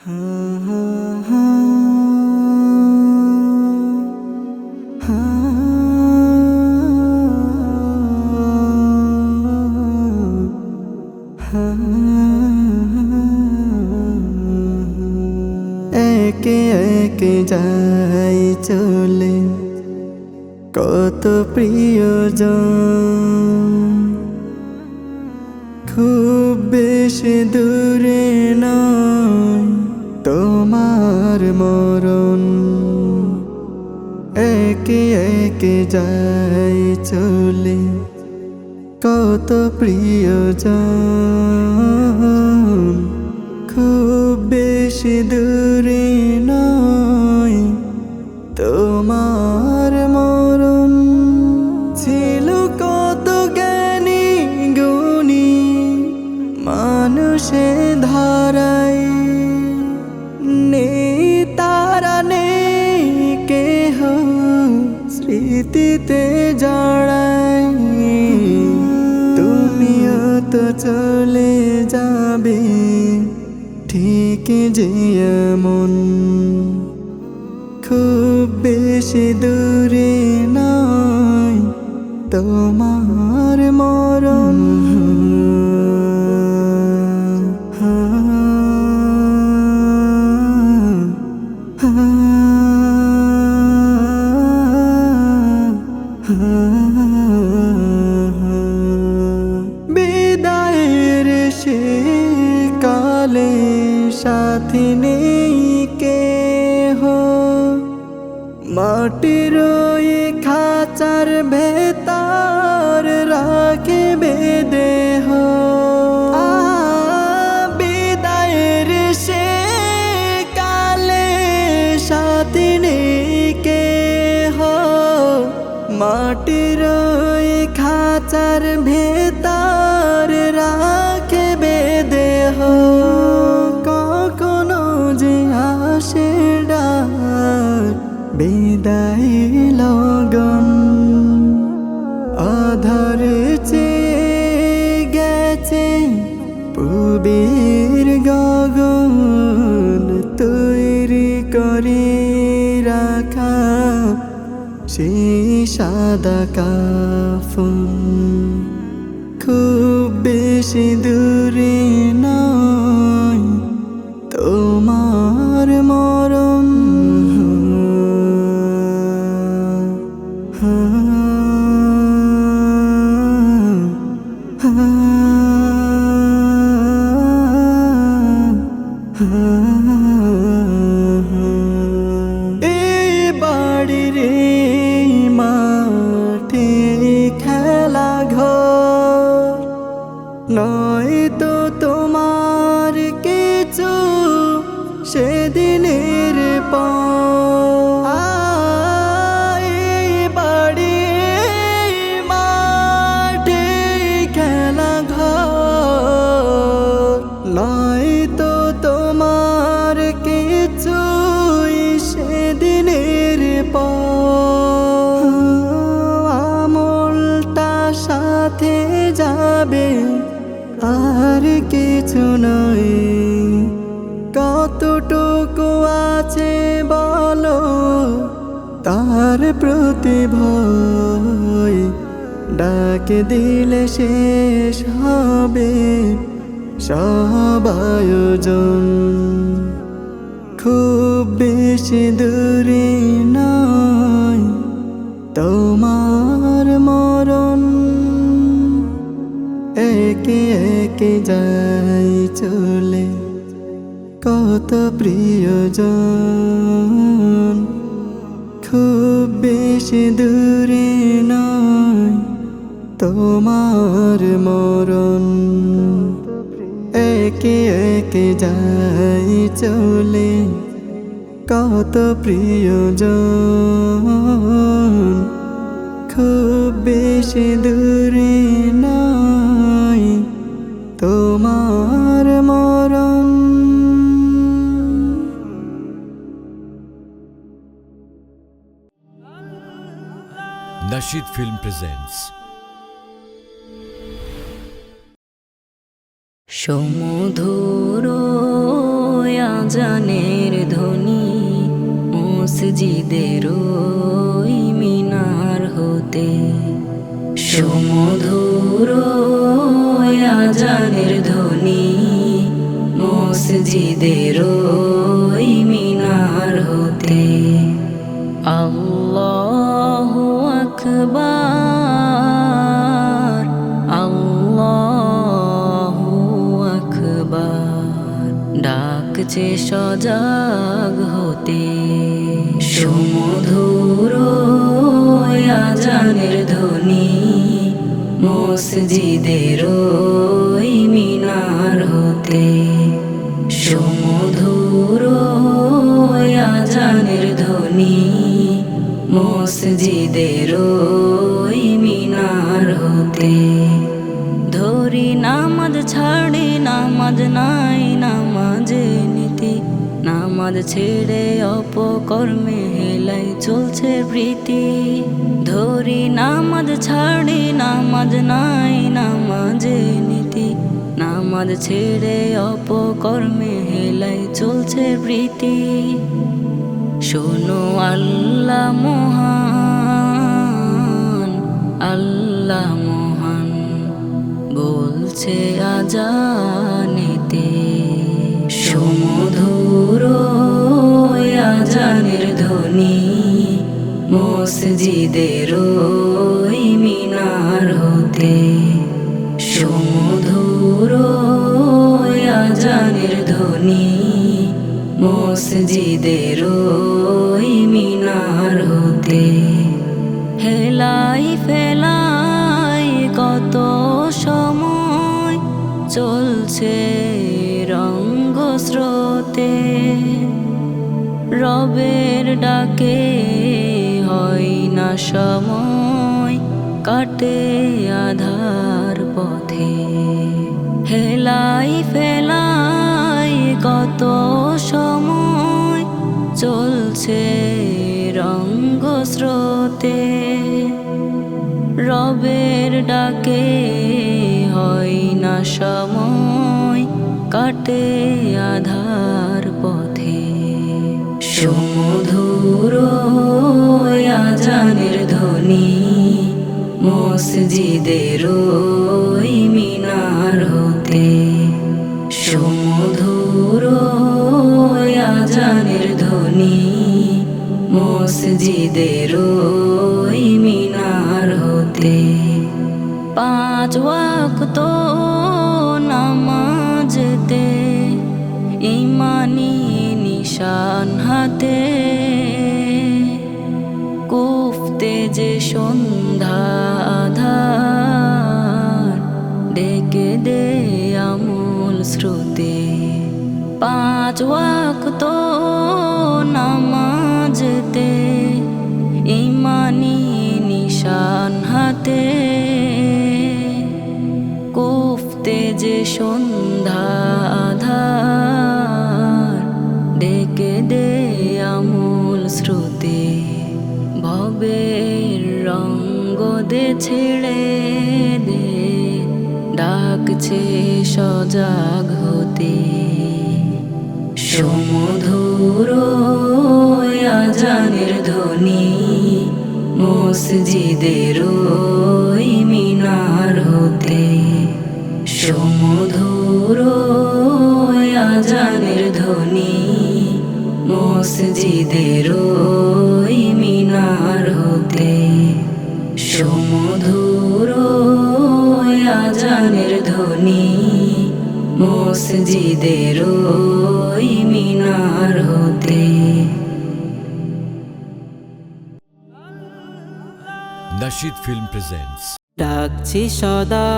একে একে যাই চলে। কত প্রিয়জন একে একে যাই চলে। কত প্রিয় প্রিয়জন খুব বেশি দূরে চলে যাবে ঠিক যে এমন। খুব বেশি দূরে নয় তোমার সে কালে সাথী নেই কে হো মাটির খাঁচার ভেতর রাখে বেদেহ বিদায়ের সে কালে সাথী নেই কে হো মাটির খাঁচার বিদায় লগন। আধারে গেছে পুবের গগন। তৈরি করে রাখা সেই সাদা কাফন। তার প্রতি ভয় ডাক দিলে শেষ হবে সব আয়োজন খুব বেশি দূরে নয় তোমার মরণ। একে একে যাই চলে কত প্রিয়জন। বেশি দূরে নয় তোমার মরণ। একে একে যাই চলে কত প্রিয়জন। খুব বেশ দূরে Nashid Film presents. সমুধুর আজানের ধ্বনি মসজিদের মিনার হতে। সুমধুর ওই আজানের ধ্বনি মসজিদের সজাগ হতে, সুমধুর আজানের ধ্বনি, মসজিদের মিনার হতে, সুমধুর আজানের ধ্বনি, মসজিদের মিনার হতে। ধরি নামাজ ছাড়ে, নামাজ নাই নামাজ ছেড়ে অপকর্মে হেলাই চলছে প্রীতি। ধরি নামাজ, ছাড়ে নামাজ, নাই নামাজে নীতি। নামাজ ছেড়ে অপকর্মে হেলাই চলছে প্রীতি। শোনো আল্লাহ মহান আল্লাহ মহান, বলছে আজানেতে সমধুর ওই আজানের ধ্বনি, মসজিদের মিনার হতে। সমধুর আজানের ধ্বনি, মসজিদের মিনার হতে। হেলাই ফেলাই কত সময় চলছে রঙ্গ স্রোতে রবের ডাকে হয় না সময়, কাটে আধার পথে। হেলাই ফেলাই কত সময় চলছে রঙ্গ স্রোতে রবের ডাকে হয় না সময় কাটে আধার পথে। সমধুর আজানের ধ্বনি, মসজিদের মিনার হতে। সমধুর আজানের ধ্বনি, মসজিদের মিনার হতে। পাঁচ ওয়াক্ত নামাজতে ইমানি নিশান হাতে কুফতে যে সন্ধ্যা আধার, ডেকে দে আমূল শ্রুতে পাঁচ ওয়াক্ত নামাজতে ইমানি নিশান হাতে কুফতে যে সন্ধ্যা আধার শ্রুতে ভবের রঙ্গ দে ছেড়ে দে, ডাকছে সজাগ হতে সমধুর আজানের ধ্বনি, মসজিদের মিনার হতে। সমধুর আজানের ধ্বনি মসজিদের মিনার হতে সমধুর আজানের ধ্বনি মসজিদের মিনার হতে। Nashid Film presents ডাকছি সদা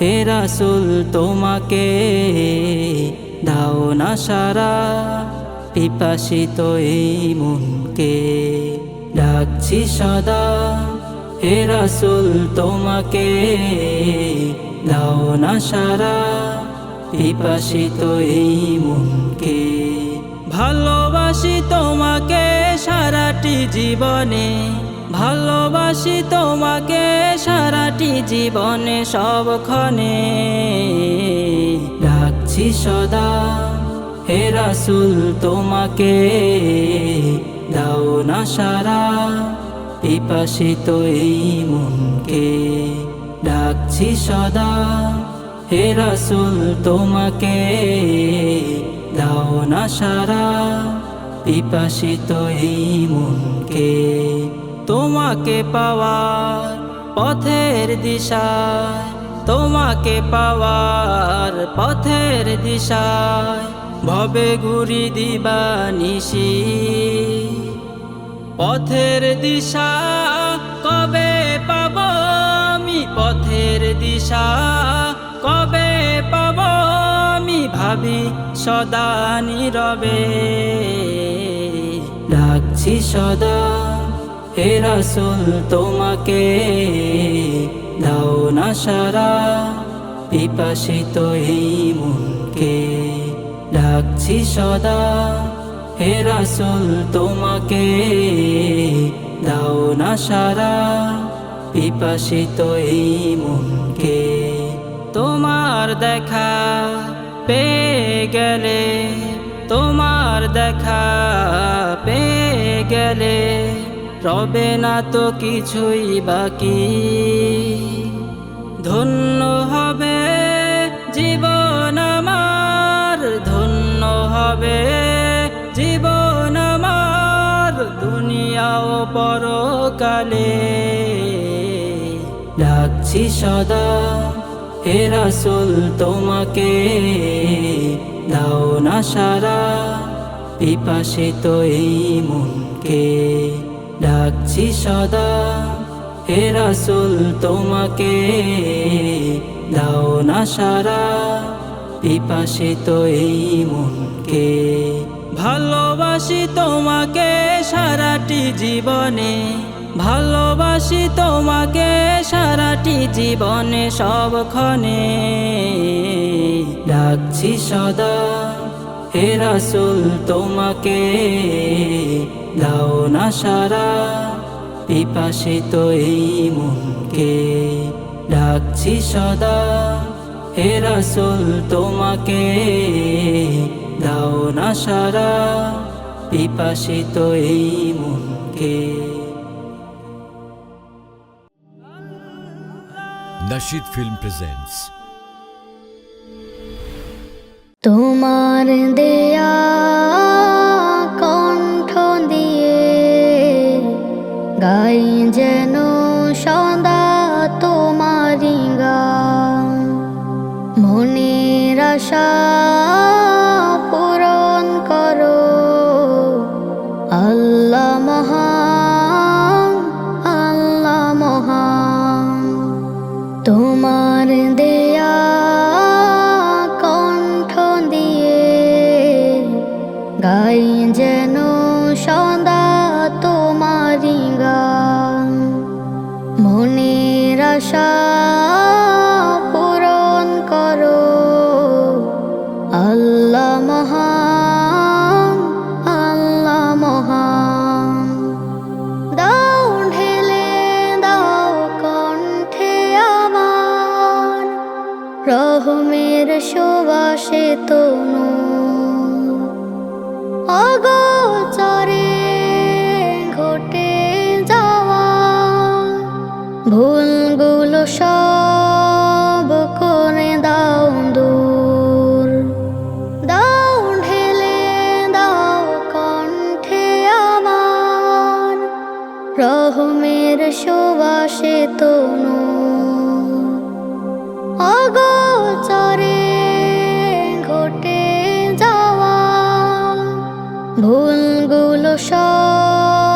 হে রাসুল তোমাকে দাও না সারা। পিপাসিত এই মনকে। ডাকছি সদা, হে রাসুল, তোমাকে। দাও না সারা, পিপাসিত এই মনকে। ভালোবাসি তোমাকে সারাটি জীবনে, ভালোবাসি তোমাকে সারাটি জীবনে সবক্ষণে। ডাকছি সদা হে রাসুল, তোমাকে দাও না সারা। পিপাসিত এই মনকে ডাকছি সদা। হে রাসুল, তোমাকে দাও না সারা। পিপাসিত এই মনকে তোমাকে পাওয়ার পথের দিশায় তোমাকে পাওয়ার পথের দিশায় ভবে ঘুরি দিবা নিশি। পথের দিশা কবে পাব আমি? পথের দিশা কবে পাব আমি? ভাবি সদা নীরবে। ডাকছি সদা, হে রাসুল তোমাকে। দাও না সারা, পিপাসিত এই মনকে। ডাকছি সদা। হে রাসুল, তোমাকে দাও না সারা। পিপাসিত এই মনকে তোমার দেখা পেয়ে গেলে, তোমার দেখা পেয়ে গেলে, রবে না তো কিছুই বাকি। ধন্য হবে হবে। জীবন আমার, দুনিয়া ও পরকালে। ডাকছি সদা, হে রাসুল, তোমাকে। দাও না সারা পিপাসিত এই মনকে। ডাকছি সদা, হে রাসুল, তোমাকে। দাও না সারা পিপাসিত এই মনকে ভালোবাসি তোমাকে সারাটি জীবনে, ভালোবাসি তোমাকে সারাটি জীবনে সবক্ষণে। ডাকছি সদা, হে রাসুল তোমাকে, দাও না সারা পিপাসিত এই মনকে। ডাকছি সদা হে রাসুল তোমাকে দাও না সারা পিপাসিত এই মনকে। Nashid ফিল্ম presents তোমার দেয়া কণ্ঠ দিয়ে গাই যেন সদা মনের আশা। সুবাসে তনু অগোচরে ঘটে যাওয়া। ভুলগুলো সব করে দাও দূর। দাও ঢেলে, দাও কণ্ঠে আমার। রহমের সুবাসে তনু অগোচরে ভুলগুলো সব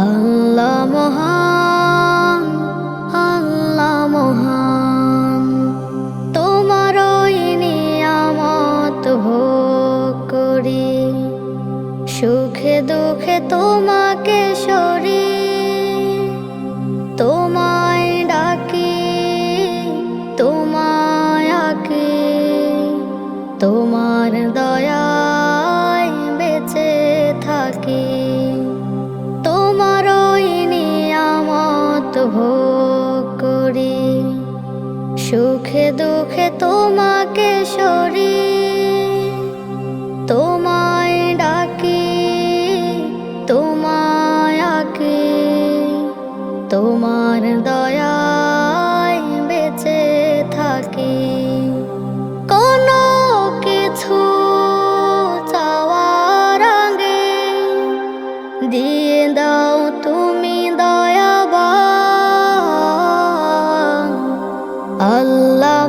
আল্লাহ মহান আল্লাহ মহান তোমার নিয়ামত ভোগ করি। সুখে দুঃখে তোমার arrête.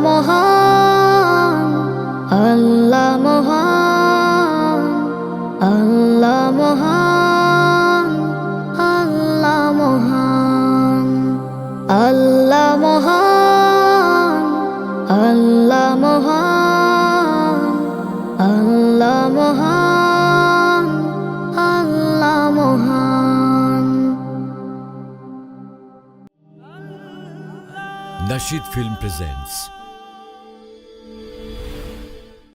মহান, আল্লাহ মহান আল্লাহ মহান আল্লাহ মহান আল্লাহ মহান আল্লাহ মহান আল্লাহ মহান আল্লাহ মহান। Nasheed Film presents